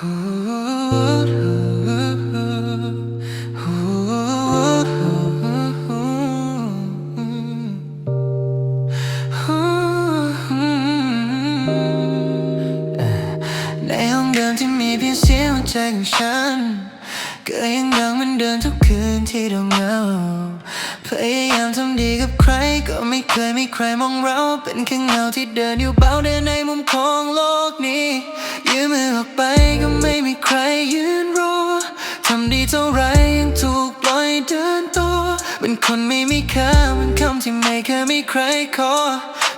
ในห้องเดิมที่มีเพียงเสียงหัวใจของฉันก็ยังดัง เดิมทุกคืนที่เราเหงาพยายามทำดีกับใคร ก็ไม่เคยมีใครมองเรา เป็นแค่เงาที่เดินอยู่เบาเดินในมุมของโลกนี้ ยืมมือออกไปก็ไม่มีใครยืนรอทำดีเท่าไรยังถูกปล่อยเดินต่อเป็นคนไม่มีค่าเหมันคำที่ไม่เคยมีใครขอ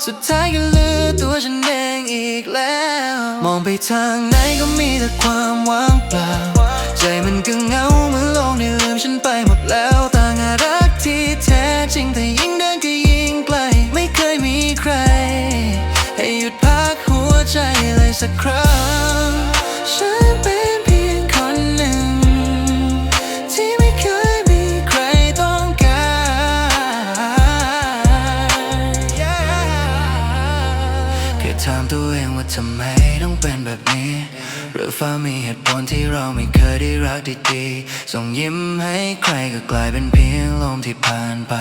สุดท้ายก็เลือตัวฉันเองอีกแล้ว มองไปทางไหนก็มีแต่ความว่างเปล่า ใจมันก็เหงาเหมือน เล ถามตัวเองว่าทำไมต้องเป็นแบบนี้ หรือฟ้ามีเหตุผลที่เราไม่เคยได้รักดีๆ ส่งยิ้มให้ใครก็กลายเป็นเพียงลมที่ผ่านไป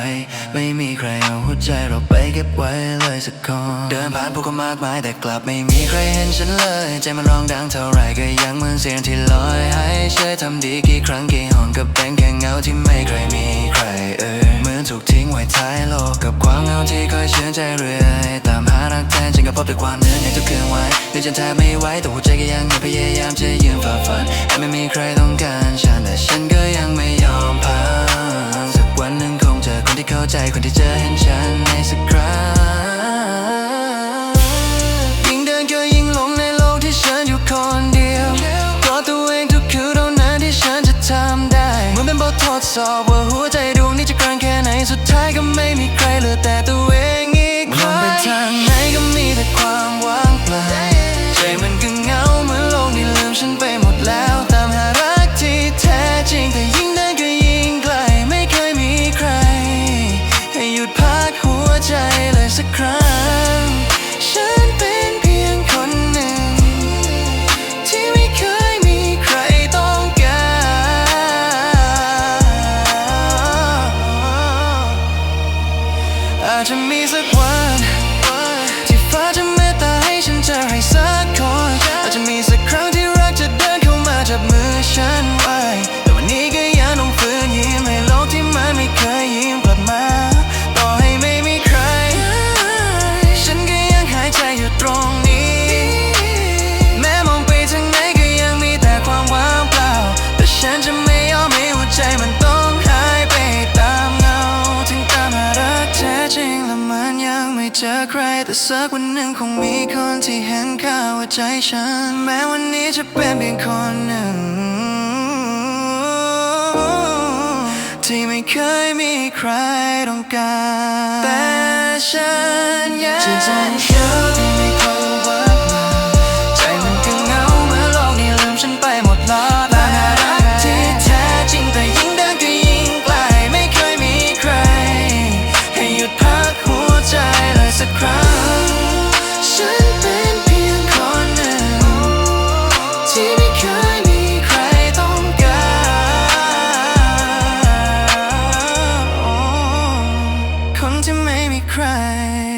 ไม่มีใครเอาหัวใจเราไปเก็บไว้เลยสักคนเดินผ่านผู้คนมากมายแต่กลับไม่มีใครเห็นฉันเลย ใจมันร้องดังเท่าไรก็ยังเหมือนเสียงที่ลอยให้เชยทำดีกี่ครั้งกี่หนก็เป็นแค่เงาที่ไม่เคยมีใครเออเหมือนถูกทิ้งไว้ท้ายโลกกับความเงาที่คอยเชื่อใจเรื่อยตามหารักแท้ ก็พบแต่ความเหนื่อยในทุกคืนวันหรือจนแทบไม่ไหวแต่หัวใจก็ยังพยายามจะยืนฝ่าฟันแต่ไม่มีใครต้องการฉันแต่ฉันก็ยังไม่ยอมพังสักวันหนึ่งคงเจอคนที่เข้าใจคนที่เจะเห็นฉันในสักครั้งยิ่งเดินก็ยิ่งหลงในโลกที่ฉันอยู่คนเดียวเพราะตัวเองทุกคืนเท่านั้นที่ฉันจะทำได้เหมือนเป็นบททดสอบว่าหัวใจดวงนี้จะกรังแค่ไหนสุดท้ายก็ไม่มีใครเหลือแต่ตัว อาจ เจอใครแต่สักวันหนึ่งคงมีคนที่เห็นค่าหัวใจฉัน แม้วันนี้จะเป็นเพียงคนหนึ่ง ที่ไม่เคยมีใครต้องการ แต่ฉันยังจะใจเขา cry.